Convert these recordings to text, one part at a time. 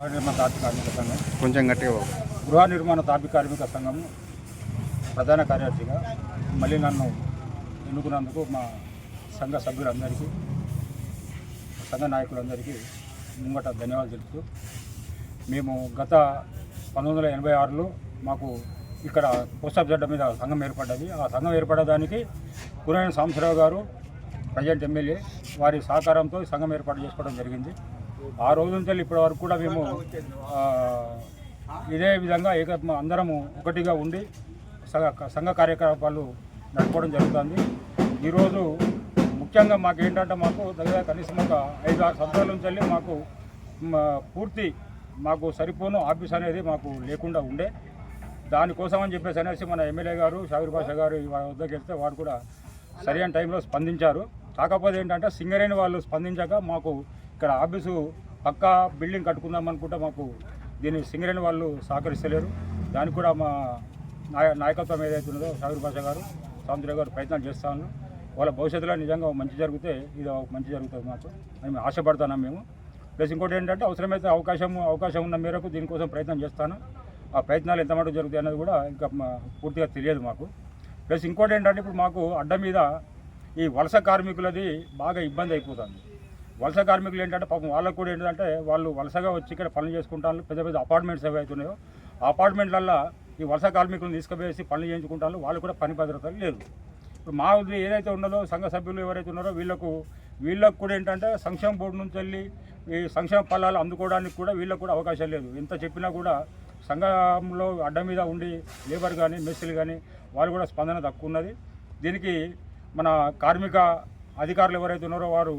కార్మిక సంఘం కొంచెం గట్టిగా. గృహ నిర్మాణ తాపీ కార్మిక సంఘం ప్రధాన కార్యదర్శిగా మళ్ళీ నన్ను ఎన్నుకున్నందుకు మా సంఘ సభ్యులందరికీ సంఘ నాయకులందరికీ ముంగట ధన్యవాదాలు తెలుపుతూ మేము గత పంతొమ్మిది వందల ఎనభై ఆరులో మాకు ఇక్కడ పోస్ట్ ఆఫ్ జడ్డ మీద సంఘం ఏర్పడ్డది ఆ సంఘం ఏర్పడడానికి కురైన సాంబశివరావు గారు ప్రజెంట్ ఎమ్మెల్యే వారి సహకారంతో సంఘం ఏర్పాటు చేసుకోవడం జరిగింది ఆ రోజు నుంచి ఇప్పటి వరకు కూడా మేము ఇదే విధంగా ఏక అందరము ఒకటిగా ఉండి సంఘ సంఘ కార్యకలాపాలు నడపడం జరుగుతుంది. ఈరోజు ముఖ్యంగా మాకు ఏంటంటే మాకు దగ్గర కనీసం ఒక ఐదు ఆరు సంవత్సరాల నుంచి వెళ్ళి మాకు పూర్తి మాకు సరిపోను ఆఫీస్ అనేది మాకు లేకుండా ఉండే. దానికోసం అని చెప్పేసి అనేసి మన ఎమ్మెల్యే గారు షాగర్ భాష గారు వారి వద్దకు వెళ్తే వారు కూడా సరైన టైంలో స్పందించారు. కాకపోతే ఏంటంటే సింగరేణి వాళ్ళు స్పందించాక మాకు ఇక్కడ ఆఫీసు పక్కా బిల్డింగ్ కట్టుకుందాం అనుకుంటే మాకు దీన్ని సింగరేణి వాళ్ళు సహకరిస్తలేరు. దానికి కూడా మా నాయ నాయకత్వం ఏదైతే ఉన్నదో సాగర్ భాష గారు సముద్ర గారు ప్రయత్నాలు చేస్తా ఉన్నారు. వాళ్ళ భవిష్యత్తులో నిజంగా మంచి జరిగితే ఇది ఒక మంచి జరుగుతుంది మాకు. మేము ఆశపడుతున్నాం మేము. ప్లస్ ఇంకోటి ఏంటంటే అవసరమైతే అవకాశం అవకాశం ఉన్న మేరకు దీనికోసం ప్రయత్నం చేస్తాను. ఆ ప్రయత్నాలు ఎంత మటుకు జరుగుతాయి అనేది కూడా ఇంకా మా- పూర్తిగా తెలియదు మాకు. ప్లస్ ఇంకోటి ఏంటంటే ఇప్పుడు మాకు అడ్డ మీద ఈ వలస కార్మికులది బాగా ఇబ్బంది అయిపోతుంది. వలస కార్మికులు ఏంటంటే పాపం వాళ్ళకు కూడా ఏంటంటే వాళ్ళు వలసగా వచ్చి ఇక్కడ పనులు చేసుకుంటారు. పెద్ద పెద్ద అపార్ట్మెంట్స్ ఏవైతున్నాయో ఆ అపార్ట్మెంట్లల్లో ఈ వలస కార్మికులను తీసుకుపోయేసి పనులు చేయించుకుంటారు. వాళ్ళు కూడా పని భద్రత లేదు. ఇప్పుడు మా ఉద్ది ఏదైతే ఉన్నదో సంఘ సభ్యులు ఎవరైతే ఉన్నారో వీళ్ళకు వీళ్ళకు కూడా ఏంటంటే సంక్షేమ బోర్డు నుంచి వెళ్ళి ఈ సంక్షేమ ఫలాలు అందుకోవడానికి కూడా వీళ్ళకు కూడా అవకాశం లేదు. ఎంత చెప్పినా కూడా సంఘంలో అడ్డ మీద ఉండి లేబర్ కానీ మెస్సులు కానీ వాళ్ళు కూడా స్పందన తక్కువ ఉన్నది. దీనికి మన కార్మిక అధికారులు ఎవరైతే ఉన్నారో వారు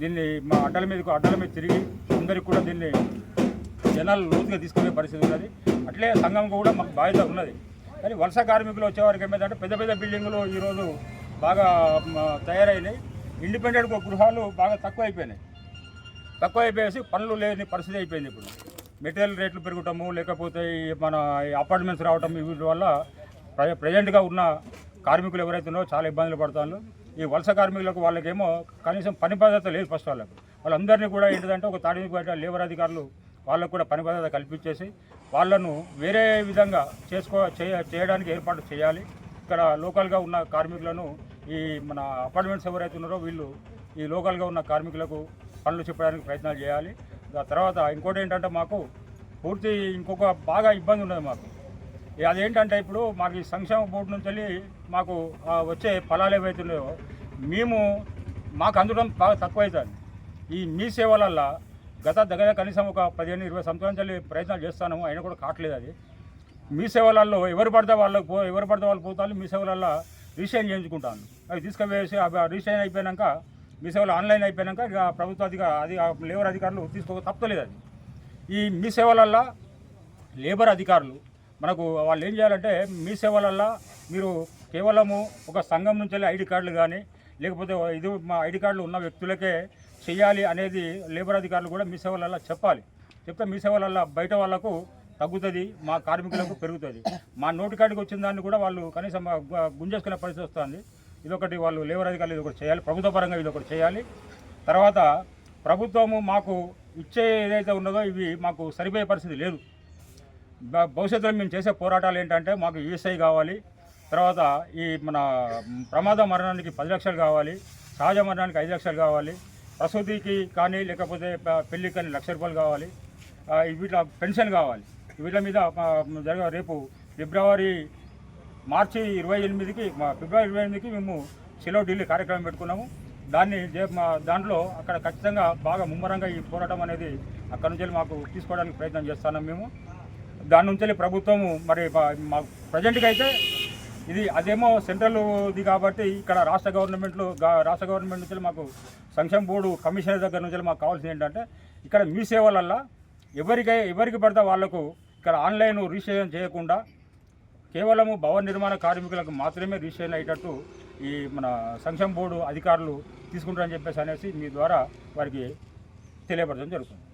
దీన్ని మా అడ్డల మీదకు అడ్డల మీద తిరిగి అందరికి కూడా దీన్ని జనాలు లోతుగా తీసుకునే పరిస్థితి ఉన్నది. అట్లే సంఘం కూడా మాకు బాధ్యత ఉన్నది. కానీ వలస కార్మికులు వచ్చేవారికి ఏమైందంటే పెద్ద పెద్ద బిల్డింగులు ఈరోజు బాగా తయారైనాయి. ఇండిపెండెంట్ గృహాలు బాగా తక్కువ అయిపోయినాయి తక్కువ అయిపోయేసి పనులు లేని పరిస్థితి అయిపోయింది ఇప్పుడు. మెటీరియల్ రేట్లు పెరగటము లేకపోతే మన ఈ అపార్ట్మెంట్స్ రావటం వీటి వల్ల ప్రజెంట్గా ఉన్న కార్మికులు ఎవరైతే ఉన్నారో చాలా ఇబ్బందులు పడుతున్నారు. ఈ వలస కార్మికులకు వాళ్ళకేమో కనీసం పని భద్రత లేదు ఫస్ట్ వాళ్ళకు వాళ్ళందరినీ కూడా ఏంటంటే ఒక తాడి బయట లేబర్ అధికారులు వాళ్ళకు కూడా పని భద్రత కల్పించేసి వాళ్ళను వేరే విధంగా చేసుకో చేయ- చేయడానికి ఏర్పాటు చేయాలి. ఇక్కడ లోకల్గా ఉన్న కార్మికులను ఈ మన అపార్ట్మెంట్స్ ఎవరైతే ఉన్నారో వీళ్ళు ఈ లోకల్గా ఉన్న కార్మికులకు పనులు చెప్పడానికి ప్రయత్నాలు చేయాలి. దాని తర్వాత ఇంకోటి ఏంటంటే మాకు పూర్తి ఇంకొక బాగా ఇబ్బంది ఉన్నది మాకు. అదేంటంటే ఇప్పుడు మాకు ఈ సంక్షేమ బోర్డు నుంచి వెళ్ళి మాకు వచ్చే ఫలాలు ఏవైతున్నాయో మేము మాకు అందడం బాగా తక్కువ అవుతుంది ఈ మీ సేవలల్లా గత దగ్గర కనీసం ఒక పదిహేను ఇరవై సంవత్సరాలు ప్రయత్నాలు చేస్తాను అయినా కూడా కావట్లేదు అది. మీ సేవలలో ఎవరు పడితే వాళ్ళకు పో ఎవరు పడితే వాళ్ళు పోతారు మీ సేవలలో రీసైన్ చేయించుకుంటాను. అవి తీసుకువేసి అవి అయిపోయాక మీ సేవలు ఆన్లైన్ అయిపోయాక ఇక ప్రభుత్వ అధిక అది లేబర్ అధికారులు తీసుకోక తప్పలేదు అది. ఈ మీ సేవలల్లో లేబర్ అధికారులు మనకు వాళ్ళు ఏం చేయాలంటే మీ సేవలల్లో మీరు కేవలము ఒక సంఘం నుంచి వెళ్ళి ఐడి కార్డులు కానీ లేకపోతే ఇది మా ఐడి కార్డులు ఉన్న వ్యక్తులకే చేయాలి అనేది లేబర్ అధికారులు కూడా మీ సేవలల్లో చెప్పాలి. చెప్తే మీ సేవలల్లో బయట వాళ్ళకు తగ్గుతుంది మా కార్మికులకు పెరుగుతుంది. మా నోటి కాడికి వచ్చిన దాన్ని కూడా వాళ్ళు కనీసం గుంజేసుకునే పరిస్థితి వస్తుంది. ఇదొకటి వాళ్ళు లేబర్ అధికారులు ఇది ఒకటి చేయాలి ప్రభుత్వ పరంగా ఇది ఒకటి చేయాలి. తర్వాత ప్రభుత్వము మాకు ఇచ్చే ఏదైతే ఉన్నదో ఇవి మాకు సరిపోయే పరిస్థితి లేదు. భవిష్యత్తులో మేము చేసే పోరాటాలు ఏంటంటే మాకు ఈఎస్ఐ కావాలి తర్వాత ఈ మన ప్రమాద మరణానికి పది లక్షలు కావాలి సహజ మరణానికి ఐదు లక్షలు కావాలి ప్రసూతికి కానీ లేకపోతే పెళ్ళికి కానీ లక్ష రూపాయలు కావాలి వీటిలో పెన్షన్ కావాలి. వీటి మీద జరిగే జరగ రేపు ఫిబ్రవరి మార్చి ఇరవై ఎనిమిదికి ఫిబ్రవరి ఇరవై ఎనిమిదికి మేము సెలవు ఢిల్లీ కార్యక్రమం పెట్టుకున్నాము. దాన్ని మా దాంట్లో అక్కడ ఖచ్చితంగా బాగా ముమ్మరంగా ఈ పోరాటం అనేది అక్కడి నుంచి మాకు తీసుకోవడానికి ప్రయత్నం చేస్తున్నాం మేము. దాని నుంచి ప్రభుత్వము మరి మా- మా అయితే ఇది అదేమో సెంట్రల్ది కాబట్టి ఇక్కడ రాష్ట్ర గవర్నమెంట్లు రాష్ట్ర గవర్నమెంట్ నుంచి మాకు సంక్షేమ బోర్డు కమిషనర్ దగ్గర నుంచి మాకు కావాల్సింది ఏంటంటే ఇక్కడ మీ సేవలల్లో ఎవరికై ఎవరికి పడితే వాళ్ళకు ఇక్కడ ఆన్లైన్ రిజిస్ట్రేషన్ చేయకుండా కేవలము భవన నిర్మాణ కార్మికులకు మాత్రమే రిజిస్ట్రేషన్ అయ్యేటట్టు ఈ మన సంక్షేమ బోర్డు అధికారులు తీసుకుంటారని చెప్పేసి అనేసి మీ ద్వారా వారికి తెలియపరచడం జరుగుతుంది.